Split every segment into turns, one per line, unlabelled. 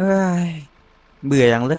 เฮ้ยเบื่ออย่างเลย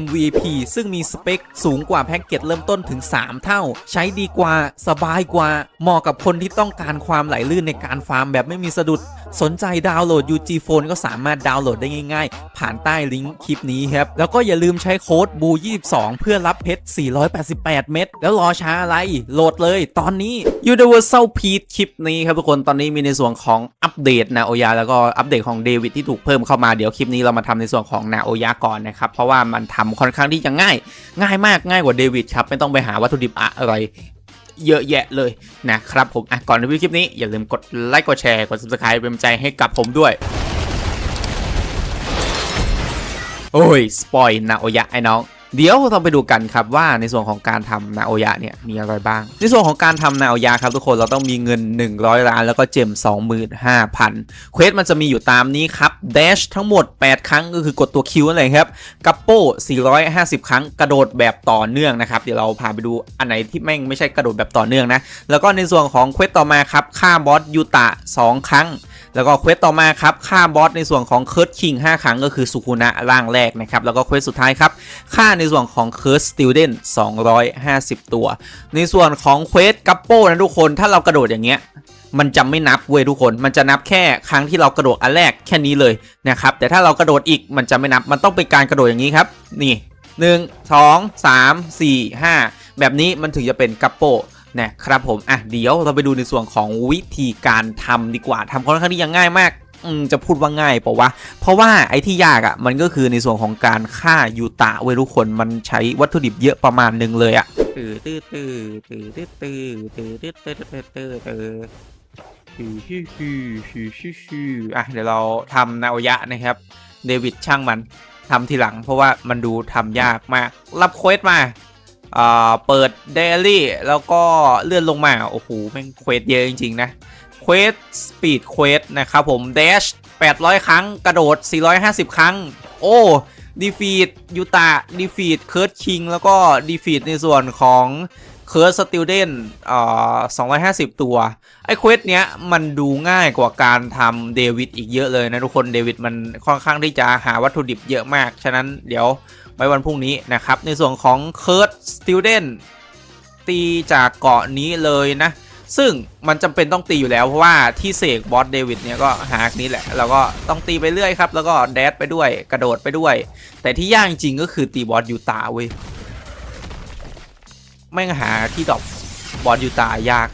MVP ซึ่งมีสเปคสูงกว่าแพ็กเกจเริ่มต้นถึง 3 เท่า ใช้ดีกว่าสบายกว่า เหมาะกับคนที่ต้องการความไหลลื่นในการฟาร์มแบบไม่มีสะดุด สนใจดาวน์โหลด UG Phone ก็สามารถดาวน์โหลดได้ง่ายๆ ผ่านใต้ลิงก์คลิปนี้ครับ แล้วก็อย่าลืมใช้โค้ด BU22 เพื่อรับเพชร 488 เม็ดแล้วรอช้าอะไรโหลดเลย ตอนนี้ Universal Peach คลิปนี้ครับทุกคนตอนนี้มีในส่วนของอัปเดตนาโอยาแล้วก็อัปเดตของเดวิดที่ถูกเพิ่มเข้ามาเดี๋ยวคลิปนี้เรามาทำในส่วนของนาโอยาก่อนนะครับเพราะว่ามันททำค่อนข้างที่จะง่าย ง่ายมากง่ายกว่าเดวิดครับไม่ต้องไปหาวัตถุดิบอะไรเยอะแยะเลยนะครับผมอะก่อนที่วิคลิปนี้อย่าลืมกดไลค์กดแชร์กด subscribe เป็นใจให้กับผมด้วย โอ้ย สปอยนาโอยะไอ้น้อง เดี๋ยวเราไปดูกันครับว่าในส่วนของการทำนาโอยะเนี่ยมีอะไรบ้าง ในส่วนของการทำนาโอยะครับทุกคนเราต้องมีเงิน 100 ล้านแล้วก็เจม 25,000 เควสมันจะมีอยู่ตามนี้ครับ dash ทั้งหมด 8 ครั้งก็คือกดตัวคิวนั่นเองครับกัปโป้450 ครั้งกระโดดแบบต่อเนื่องนะครับเดี๋ยวเราพาไปดูอันไหนที่แม่งไม่ใช่กระโดดแบบต่อเนื่องนะแล้วก็ในส่วนของเควสต่อมาครับฆ่าบอสยูตะ 2 ครั้ง แล้วก็เควสต่อมาครับฆ่าบอสในส่วนของเคิร์ดคิง5 ครั้งก็คือสุคุนะร่างแรกนะครับ แล้วก็เควสสุดท้ายครับฆ่าในส่วนของเคิร์ดสติลเดน250 ตัว ในส่วนของเควสกัปโป้นะทุกคนถ้าเรากระโดดอย่างเงี้ยมันจะไม่นับเว้ยทุกคน มันจะนับแค่ครั้งที่เรากระโดดอันแรกแค่นี้เลยนะครับ แต่ถ้าเรากระโดดอีกมันจะไม่นับ มันต้องเป็นการกระโดดอย่างนี้ครับ นี่ 1 2 3 4 5 แบบนี้มันถึงจะเป็นกัปโป นะครับผมอะเดี๋ยวเราไปดูในส่วนของวิธีการทำดีกว่าทำค่อนข้างที่ยังง่ายมากอืมจะพูดว่าง่ายเปล่าวะ เพราะว่าไอ้ที่ยากอะ่ะมันก็คือในส่วนของการฆ่ายูตะเว้ยทุกคนมันใช้วัตถุดิบเยอะประมาณหนึ่งเลยอะ่ะตื้อตื้อตื้อตื้อตื้อตื้อตื้อตื้อตื้อตื้อตื้อตื้อฮือฮือฮือฮือฮือฮืออะเดี๋ยวเราทำนาโอยะนะครับ เดวิดช่างมันทำทีหลัง เพราะว่ามันดูทำยากมาก รับเควสมา อ่าเปิดเดลี่แล้วก็เลื่อนลงมา โอ้โหแม่งเควสเยอะจริง ๆ นะเควสสปีดเควสนะครับผมเดช800 ครั้งกระโดด 450 ครั้ง โอ้ดีฟีดยูตาดีฟีดเคิร์ดคิงแล้วก็ดีฟีดในส่วนของเคิร์ดสติลเดนอ่า250 ตัว ไอ้เควสเนี้ยมันดูง่ายกว่าการทำเดวิดอีกเยอะเลยนะทุกคนเดวิดมันค่อนข้างที่จะหาวัตถุดิบเยอะมาก ฉะนั้นเดี๋ยว ไว้วันพรุ่งนี้นะครับ ในส่วนของเคิร์ดสติลเดนตีจากเกาะนี้เลยนะ ซึ่งมันจำเป็นต้องตีอยู่แล้ว เพราะว่าที่เสกบอสเดวิดเนี่ยก็หานี้แหละแล้วก็ต้องตีไปเรื่อยครับ แล้วก็แดดไปด้วยกระโดดไปด้วย แต่ที่ยากจริงก็คือตีบอสยูตาเว้ยแม่งหาที่ดอปบอสยูตายาก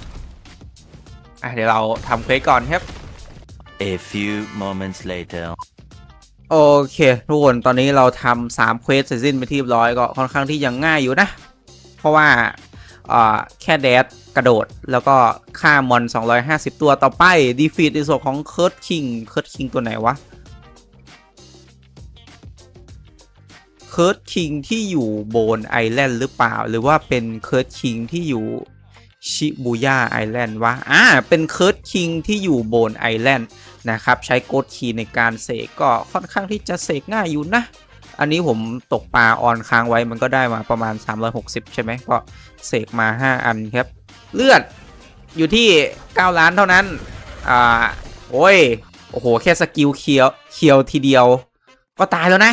อะเดี๋ยวเราทำเควสก่อนครับ
A few moments later.
โอเค ทุกคนตอนนี้เราทำสามเควสเสร็จสิ้นไปที่เรียบร้อยก็ค่อนข้างที่ยังง่ายอยู่นะ เพราะว่าอ่าแค่แดดกระโดดแล้วก็ฆ่ามอน 250 ตัวต่อไปดีฟีดในส่วนของเคิร์ดคิงเคิร์ดคิงตัวไหนวะเคิร์ดคิงที่อยู่โบนไอแลนด์หรือเปล่า หรือว่าเป็นเคิร์ดคิงที่อยู่ชิบูย่าไอแลนด์วะอ่าเป็นเคิร์ดคิงที่อยู่โบนไอแลนด์ นะครับ ใช้โกดคีย์ในการเสกก็ค่อนข้างที่จะเสกง่ายอยู่นะ อันนี้ผมตกปลาออนค้างไว้มันก็ได้มาประมาณ 360 ใช่ไหมก็เสกมา 5 อันครับ เลือดอยู่ที่ 9 ล้านเท่านั้น อ่า โอ้ย โอ้โห แค่สกิลเคียวเคียวทีเดียว ก็ตายแล้วนะ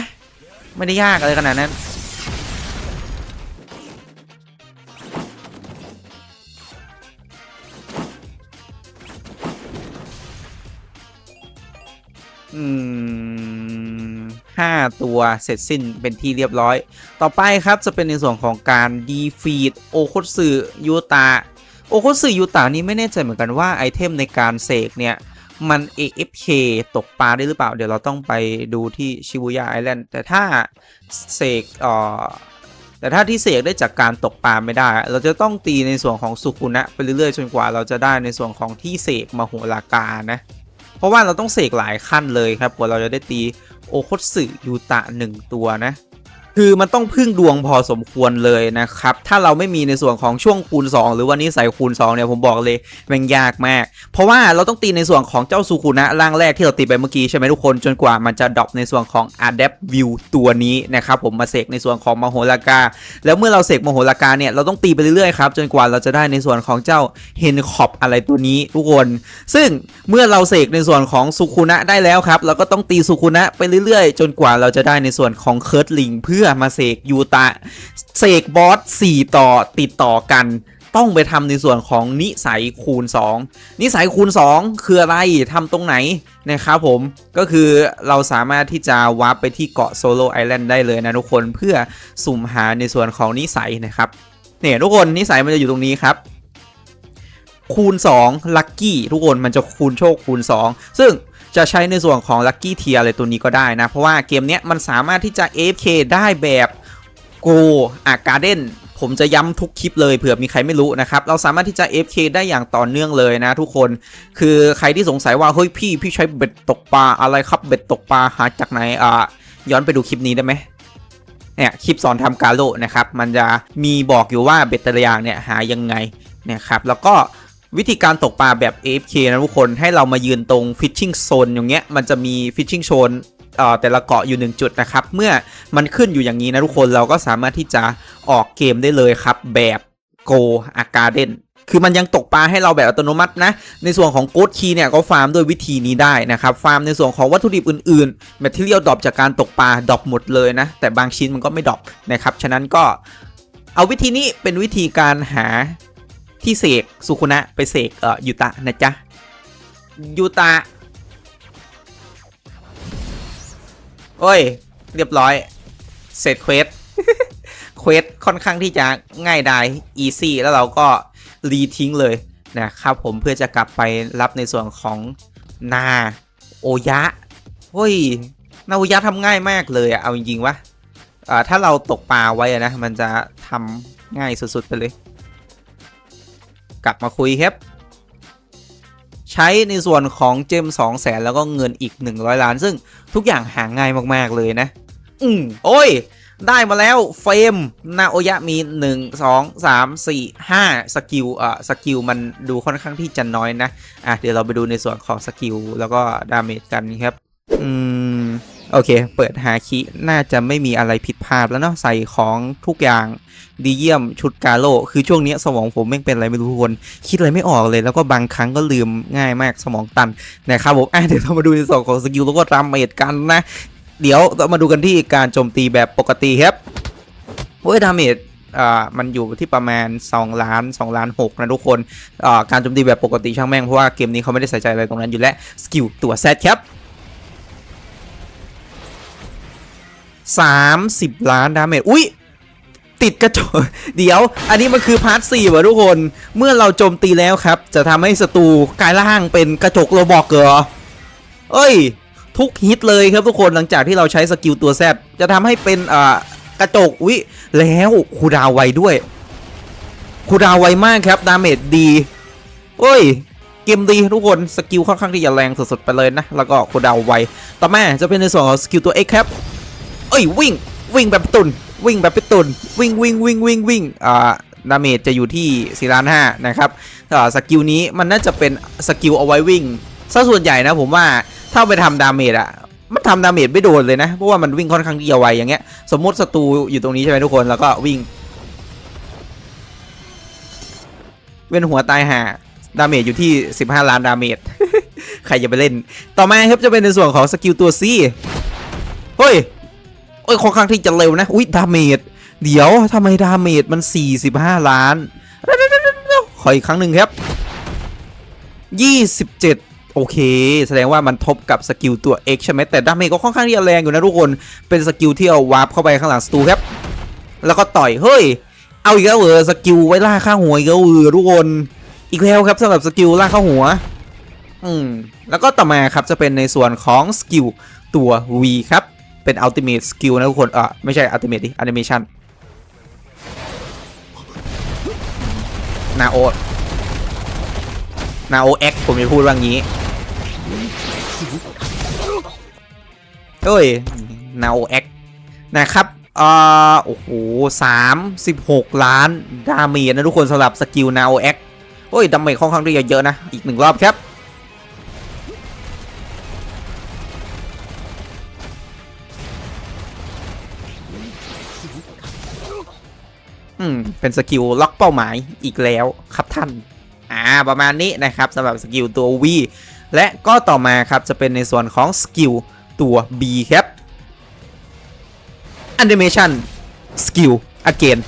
ไม่ได้ยากอะไรขนาดนั้น ห้าตัวเสร็จสิ้นเป็นที่เรียบร้อย ต่อไปครับจะเป็นในส่วนของการดีฟีดโอโคตสึยูตาโอโคตสึยูตานี่ไม่แน่ใจเหมือนกันว่าไอเทมในการเสกเนี่ย มัน AFK ตกปลาได้หรือเปล่า เดี๋ยวเราต้องไปดูที่ชิบูย่าไอแลนด์แต่ถ้าเสกเอ่อแต่ถ้าที่เสกได้จากการตกปลาไม่ได้ เราจะต้องตีในส่วนของสุคุนะไปเรื่อยๆจนกว่าเราจะได้ในส่วนของที่เสกมโหรากานะ เพราะว่าเราต้องเสกหลายขั้นเลยครับกว่าเราจะได้ตีโอคตสึยูตะหนึ่งตัวนะ คือมันต้องพึ่งดวงพอสมควรเลยนะครับ ถ้าเราไม่มีในส่วนของช่วงคูณ 2 หรือว่านิสัยคูณ 2 เนี่ยผมบอกเลยมันยากมาก เพราะว่าเราต้องตีในส่วนของเจ้าซูคุนะร่างแรกที่เราตีไปเมื่อกี้ใช่ไหมทุกคนจนกว่ามันจะดรอปในส่วนของ Adapt View ตัวนี้นะครับผมมาเสกในส่วนของมโหรากา แล้วเมื่อเราเสกมโหรากาเนี่ยเราต้องตีไปเรื่อยๆครับจนกว่าเราจะได้ในส่วนของเจ้าเฮนคอปอะไรตัวนี้ทุกคน ซึ่งเมื่อเราเสกในส่วนของสุคุนะได้แล้วครับเราก็ต้องตีสุคุนะไปเรื่อยๆ จนกว่าเราจะได้ในส่วนของเคิร์ตลิงเพื่อมาเสกยูตะเสกบอส4ต่อติดต่อกัน ต้องไปทำในส่วนของนิสัยคูณ 2 นิสัยคูณ 2 คืออะไรทำตรงไหนนะครับผมก็คือเราสามารถที่จะวาร์ปไปที่เกาะโซโลไอแลนด์ได้เลยนะทุกคนเพื่อสุ่มหาในส่วนของนิสัยนะครับเนี่ยทุกคนนิสัยมันจะอยู่ตรงนี้ครับคูณ2ลัคกี้ทุกคนมันจะคูณโชคคูณ 2 ซึ่ง จะใช้ในส่วนของลัคกี้เทียอะไรตัวนี้ก็ได้นะ เพราะว่าเกมนี้มันสามารถที่จะ AFK ได้แบบโกอาการ์เด้นผมจะย้ำทุกคลิปเลยเผื่อมีใครไม่รู้นะครับ เราสามารถที่จะ FK ได้อย่างต่อเนื่องเลยนะทุกคน คือใครที่สงสัยว่าเฮ้ยพี่พี่ใช้เบ็ดตกปลาอะไรครับเบ็ดตกปลาหาจากไหนอ่าย้อนไปดูคลิปนี้ได้ไหมเนี่ยคลิปสอนทำกาโลนะครับ มันจะมีบอกอยู่ว่าเบ็ดแต่ละอย่างเนี่ยหายังไงนะครับแล้วก็ วิธีการตกปลาแบบ AFK นะทุกคนให้เรามายืนตรง Fishing Zone อย่างเงี้ยมันจะมี Fishing Zone เอ่อแต่ละเกาะอยู่หนึ่งจุดนะครับ เมื่อมันขึ้นอยู่อย่างนี้นะทุกคนเราก็สามารถที่จะออกเกมได้เลยครับ แบบ Go a Garden คือมันยังตกปลาให้เราแบบอัตโนมัตินะ ในส่วนของโกดคีเนี่ยก็ฟาร์มด้วยวิธีนี้ได้นะครับ ฟาร์มในส่วนของวัตถุดิบอื่นๆแมทเทียลดรอปจากการตกปลาดรอปหมดเลยนะ แต่บางชิ้นมันก็ไม่ดรอปนะครับ ฉะนั้นก็เอาวิธีนี้เป็นวิธีการหา ที่เสกสุคุนะไปเสกเอ่อยูตะนะจ๊ะยูตะโอ้ย เรียบร้อย เสร็จเควสเควสค่อนข้างที่จะง่ายดายอีซี่แล้วเราก็รีทิ้งเลยนะครับผมเพื่อจะกลับไปรับในส่วนของนาโอยะเฮ้ยนาโอยะทำง่ายมากเลยอะเอาจริงๆวะถ้าเราตกปลาไว้นะ มันจะทำง่ายสุดๆไปเลย กลับมาคุยครับ ใช้ในส่วนของเจม2 0 0แสนแล้วก็เงินอีก 100 ล้าน ซึ่งทุกอย่างหาง่ายมาก ๆ เลยนะ อืมโอ้ย ได้มาแล้วเฟรมนาโอยะมี 1 2 3 4 5 สกิลเอ่อสกิลมันดูค่อนข้างที่จะน้อยนะ อะ เดี๋ยวเราไปดูในส่วนของสกิลแล้วก็ดาเมจกันครับ อืม โอเค เปิดหาคีน่าจะไม่มีอะไรผิดพลาดแล้วเนาะ ใส่ของทุกอย่างดีเยี่ยมชุดกาโล คือช่วงนี้สมองผมแม่งเป็นอะไรไม่รู้ทุกคน คิดอะไรไม่ออกเลย แล้วก็บางครั้งก็ลืมง่ายมากสมองตันนะครับผมอะเดี๋ยวเรามาดูในส่วนของสกิลแล้วก็ดาเมจกันนะ เดี๋ยวเรามาดูกันที่การโจมตีแบบปกติครับโอ้ยดาเมจอ่ามันอยู่ที่ประมาณ 2 ล้าน 2 ล้าน 6 นะทุกคนอ่าการโจมตีแบบปกติช่างแม่งเพราะว่าเกมนี้เขาไม่ได้ใส่ใจอะไรตรงนั้นอยู่แล้วสกิลตัวแซดครับ 30 ล้านดาเมจอุ้ยติดกระจกเดี๋ยว อันนี้มันคือพาร์ทสี่ว่ะทุกคน เมื่อเราโจมตีแล้วครับ จะทำให้ศัตรูกลายร่างเป็นกระจกโรบอกเหรอเอ้ย ทุกฮิตเลยครับทุกคนหลังจากที่เราใช้สกิลตัวแซดจะทำให้เป็นอ่ากระจกวิแล้วคูดาวไวด้วยคูดาวไวมากครับดาเมจดีเอ้ย เกมดีทุกคนสกิลค่อนข้างที่จะแรงสุดๆไปเลยนะ แล้วก็คูดาวไวต่อมาจะเป็นในส่วนของสกิลตัว X ครับ เอ้ยวิ่ง วิ่งแบบตุนวิ่งแบบปิตุนวิ่งวิ่งวิ่งวิ่งวิ่งอ่าดาเมจจะอยู่ที่4ล้านห้านะครับอ่าสกิลนี้มันน่าจะเป็นสกิลเอาไว้วิ่งซะส่วนใหญ่นะผมว่าถ้าไปทำดาเมจอะมันทำดาเมจไม่โดนเลยนะ เพราะว่ามันวิ่งค่อนข้างที่จะไวอย่างเงี้ยสมมติศัตรูอยู่ตรงนี้ใช่ไหมทุกคนแล้วก็วิ่ง เว้นหัวตายหาดาเมจอยู่ที่ 15 ล้านดาเมจใครจะไปเล่น ต่อมาครับจะเป็นในส่วนของสกิลตัว C เฮ้ย อ้ยค่อนข้างที่จะเร็วนะ อุ้ยดาเมจ เดี๋ยวทำไมดาเมจมัน 45 ล้านเดี๋ยวๆๆๆขออีกครั้งหนึ่งครับ 27 โอเค แสดงว่ามันทบกับสกิลตัว X ใช่ไหมแต่ดาเมจก็ค่อนข้างที่จะแรงอยู่นะทุกคน เป็นสกิลที่เอาวาร์ปเข้าไปข้างหลังสตูครับ แล้วก็ต่อย เฮ้ย เอาอีกแล้วเหรอสกิลไว้ล่าข้างหัวอีกแล้วเหรอทุกคน อีกแล้วครับสำหรับสกิลล่าข้างหัว อืม แล้วก็ต่อมาครับจะเป็นในส่วนของสกิลตัว V ครับ เป็น Ultimate Skill นะทุกคนเออไม่ใช่ Ultimate ดิ Animation นาโอนาโอเอ็กผมจะพูดว่างี้เอ้ยนาโอเอ็กนะครับเอ่อโอ้โหสามสิบหกล้านดาเมจนะทุกคนสำหรับสกิลนาโอเอ็กโอ้ยดาเมจค่อนข้างที่จะเยอะนะ อีกหนึ่งรอบครับ อืม เป็นสกิลล็อกเป้าหมายอีกแล้วครับท่าน อ่า ประมาณนี้นะครับสำหรับสกิลตัว V และก็ต่อมาครับจะเป็นในส่วนของสกิลตัว B ครับ Animation Skill Again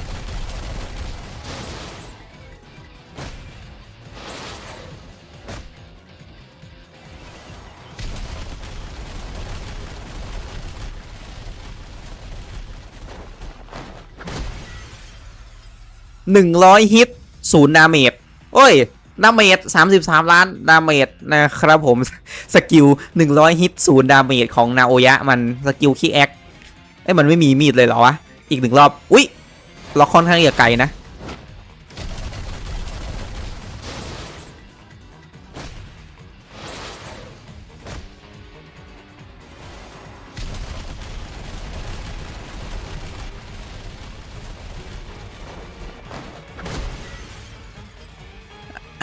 100 ฮิตศูนย์ดาเมจโอ้ยดาเมจ33 ล้านดาเมจนะครับผม สกิล 100 ฮิตศูนย์ดาเมจของนาโอยะมันสกิลคีแอคเอ้ยมันไม่มีมีดเลยเหรอวะ อีกหนึ่งรอบ อุ๊ยล็อกค่อนข้างจะไกลนะ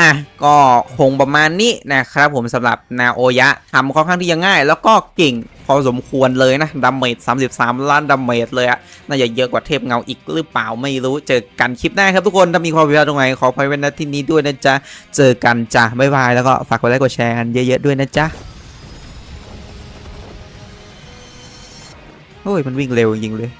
ะก็คงประมาณนี้นะครับผมสำหรับนาโอยะทำค่อนข้างที่จะง่าย แล้วก็เก่งพอสมควรเลยนะดาเมจ33 ล้านดาเมจเลยอะน่าจะเยอะกว่าเทพเงาอีกหรือเปล่าไม่รู้เจอกันคลิปหน้าครับทุกคน ถ้ามีความผิดพลาดตรงไหนขออภัยไว้ณที่นี้ด้วยนะจ๊ะ เจอกันจ้ะบ๊ายบายแล้วก็ฝากกดไลค์กดแชร์กันเยอะๆด้วยนะจ๊ะโอ้ยมันวิ่งเร็วจริงเลย